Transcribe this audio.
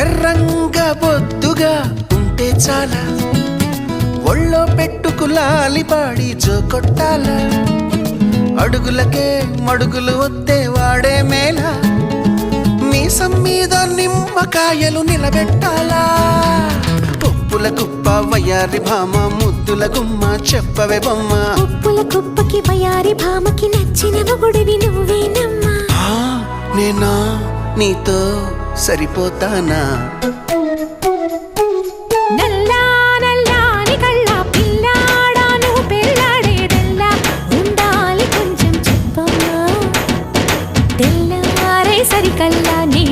ఎర్రంగా బొద్దుగా ఉంటే చాలా. ఒళ్ళో పెట్టుకు లాలిపాడి జో కొట్టాల అడుగులకే మడుగులు వత్తే వాడే మేళ. మీసం మీద నిమ్మకాయలు నిలబెట్టాలా. పప్పుల కుప్ప వయ్యారి భామ ముద్దుల గుమ్మ చెప్పవే బొమ్మ. ఉప్పుల కుప్పకి వయారి భామకి నచ్చిన మొగుడివి నువ్వేనమ్మా. నేనా? నీతో సరిపోతానా? నల్లా కొంచెం సరికల్లా నీ